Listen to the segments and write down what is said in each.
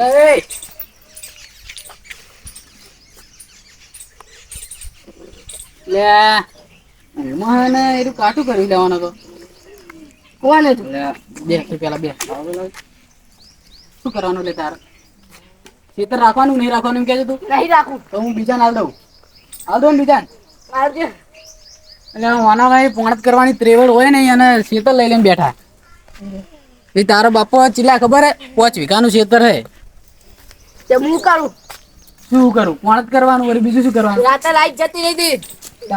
એ લે એમાં ને એનું કાઠું કરી લેવાનો તો. કોને તું? લે બે પેલા બે શું કરવાનું લે તારે? ખેતર રાખવાનું નહીં રાખવાનું એમ કહેજો તું? નહીં રાખું. તો હું બીજાને હાલ દઉં. હાલ દઉં ને બીજાને? મારજે એટલે વાનાભાઈ પોણત કરવાની ત્રેવડ હોય ને અને ખેતર લઈ લઈને બેઠા. તારો બાપો ચીલા ખબર હે? પોચ વીઘાનું ખેતર હે. તે હું કરું? શું કરું? પોણત કરવાનું વળી બીજું શું કરવાનું? રાતે લાઈટ જતી રહી હતી.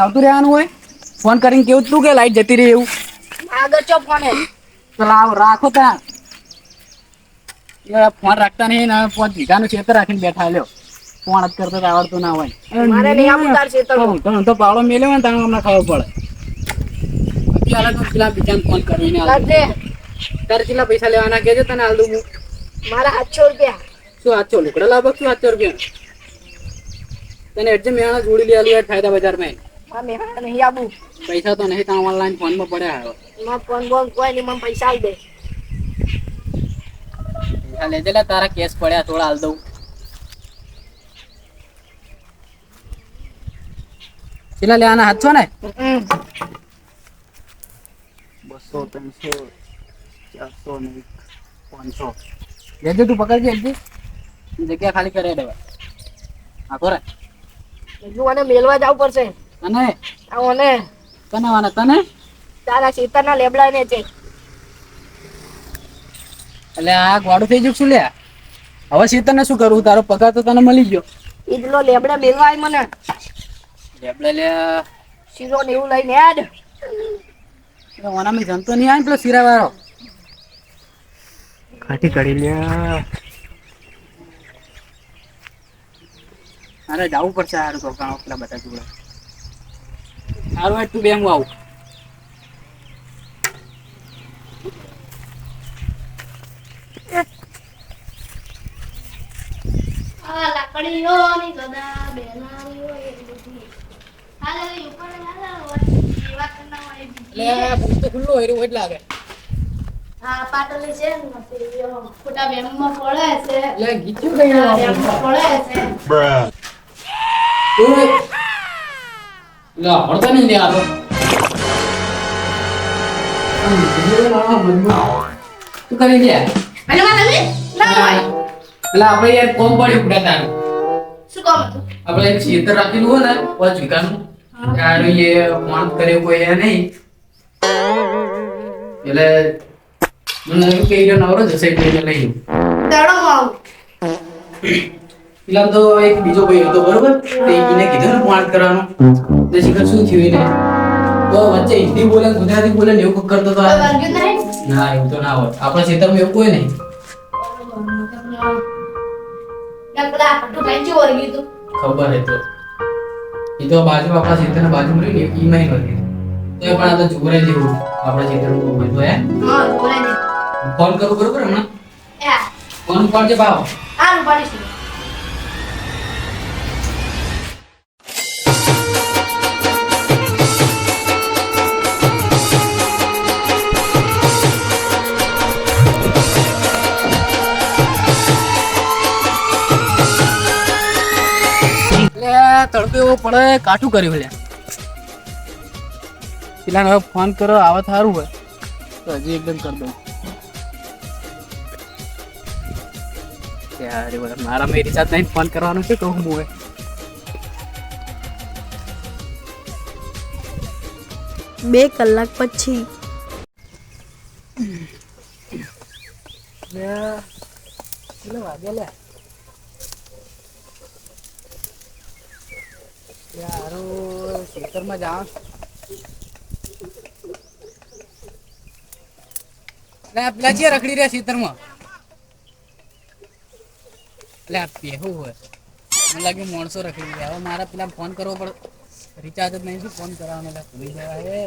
આવતું રહેવાનું હોય? ફોન કરીને કેવું તું કે લાઈટ જતી રહી એવું? આગળ ચો ફોને. તો રાખો ત્યાં. એ ફોન રાખતા નહીં ને પાંચ વીઘાનું ખેતર રાખીને બેઠા લ્યો. ફોન જ કરતો આવડતું ના હોય. મારે નહીં આવું તાર. તો. તો પાવડો મેલ્યો ને તાણે અમને ખબર પડે. હાલે તો પેલા બીજાને ફોન કરીને તારે કેટલા પૈસા લેવાના? કેજો તને હાલ દઉં મારા આઠસો રૂપિયા. શું સાતસો લુકડા લાવો શું સાતસો રૂપિયા તને એટલે મેળા જોડી લે આલું ફાયદા નહીં આવું. પૈસા તો નહીં ત્યાં ઓનલાઈન ફોનમાં પડ્યા હવે. મારા ફોન બોન કોઈ નહીં મને પૈસા આલ દે. પૈસા લેજે લે તારા કેસ પડ્યા થોડા હાલ દઉં. કેટલા લેવાના હાથ છો ને બસો ત્રણસો ચારસો ને પાંચસો. લેજે તું પકડજે એટલી જગ્યા ખાલી કરી દેવા હા કોરે? બીજું મને મેલવા જવું પડશે. અને આને તને વાને તને? તારા ખેતરના લેબડા ને છે. એટલે આ ગોડું થઈ જશું લે હવે શીતળ ને શું કરવું? તારો પગાર તો તને મળી ગયો. ઈદલો લેબડા મેલવા આય મને. લેબડે લે શીરો ને એવું લઈને આડ. ઓનામાં જમતો નહીં આય પેલો શીરા વાળો કાઢી કાઢી લે અરે જવું પડશે સારું તો કાં પેલા બધા જોડે. સારું હોય તું બે હું આવું. આ ગદા બેનારીઓ એ બધી. હાલે ઉપર હાલે હોય વાત હોય બીજી. એટલે બૂટ તો ખુલ્લો હોય એવું જ લાગે હા પાટલી છે ને ખોટા બેમમાં પડે છે. એટલે ગીચ્યું કઈ ખોટા બેમમાં પડે છે. તું લા પડતા નહીં આ તો. કરી દે એટલે આપણે યાર કોમ પડ્યું ઉડા તારું. શું કામ આપણે એક ખેતર રાખેલું હોય ને પાંચ વીઘાનું. તારું એ માણ કરે કોઈ એ નહીં. એટલે મને ગયો નવરો જશે એટલે લઈ. દડો આવું. પેલા તો એક બીજો ભાઈ હતો બરોબર? તે એને કીધું ને કરવાનું. તો શીખર શું થયું એને? તો વચ્ચે હિન્દી બોલે ગુજરાતી બોલે ને એવું કક કરતો તો નહીં. ના એવું તો ના હોય. આપણા ખેતરમાં એવું કોઈ નહીં. ને હતું ખબર હે તો. એ તો બાજુ આપણા ખેતરના બાજુ રહી ને ઈ માં નથી તો પણ આ તો જોરે જેવું આપણા ખેતરનું હોય તો હે? ને ફોન કરું બરોબર હમણાં? ફોન ઉપાડજે ભાવ. હા રૂપાડી તડકો એવો પડે કાઠું કર્યું લે. પેલા હવે ફોન કરો આવે સારું હોય. તો હજી એકદમ કરી દઉં. મારા મેં રિચાર્જ નહીં ફોન કરવાનું છે કહું હું બે કલાક પછી. લે કેટલો વાગે લે? પેલા છે રખડી રહ્યા ખેતરમાં એટલે હોય મને લાગ્યું માણસો રખડી રહ્યા હવે મારા પેલા ફોન કરવો પડે રિચાર્જ જ નહીં શું ફોન કરાવવાનો ભૂલી જવા હે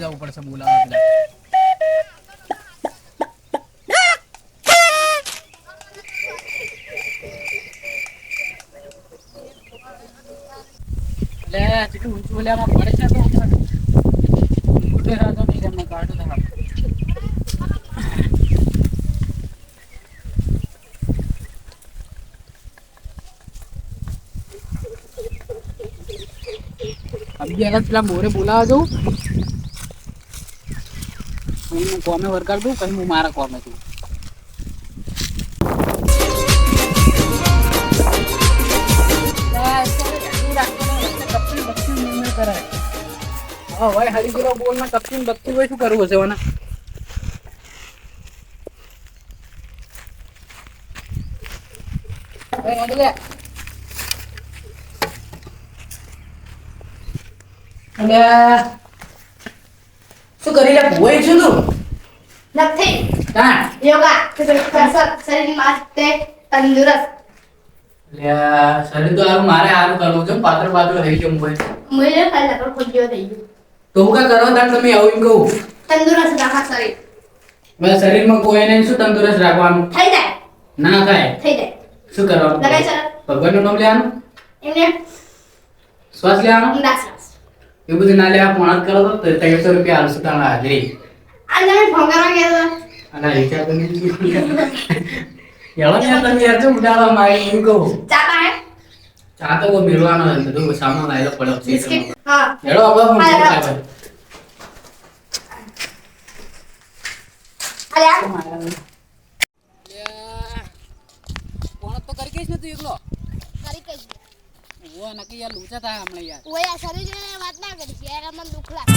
જવું પડશે બોલાવવા પેલા. જેટલું ઊંચું ઓલામાં પડે છે તો મોટો રાતો નહીં તમને કાઢો તમે અભી આગળ પેલા મોરે બોલાવા જવું કોમે વર્કર છું કઈ હું મારા કોમે છું હા ભાઈ હરી ગયેલો બોલમાં કપચી બકચી હોય શું કરવું હશે. અલ્યા શું કરી રહ્યા? ભોય છું તું. નથી. યોગા શરીર માટે તંદુરસ્ત. શરીર તો મારે હારું કરવું છે પાત્ર પાત્ર થઈ ગયો મુંબઈ મુંબઈ ખાલી નકર ખોજ્યો થઈ ગયું. તો હું કા કરવા તાર તમે આવું એમ કહું તંદુરસ્ત રાખા શરીર બસ શરીરમાં કોઈ નહીં શું તંદુરસ્ત રાખવાનું થઈ જાય ના થાય થઈ જાય શું કરવાનું લગાઈ ચાલો ભગવાનનું નામ લેવાનું એમને શ્વાસ લેવાનો ઊંડા શ્વાસ એ બધું ના લેવા પોણા કરો તો ત્રણસો રૂપિયા હાલશું તાણા હાજરી આ તમે ભંગારા ગયા અને રિચાર્જ તો નહીં એવો ને તમે યાર શું ઉડાડવા માંગે એમ કહું ચા પાહે ચા તો કોઈ મેળવાનો નથી બધું સામાન લાવેલો પડ્યો છે બિસ્કિટ હા. હેડો આપણે હા, હેડો. સાહેબ. અરે કોણ તો કરી કઈશ ને તું એકલો? કરી કઈ ઓ નકી યાર લૂચા થાય હમણાં યાર. ઓય આ શરીર વાત ના કરી યાર મને દુખ લાગે.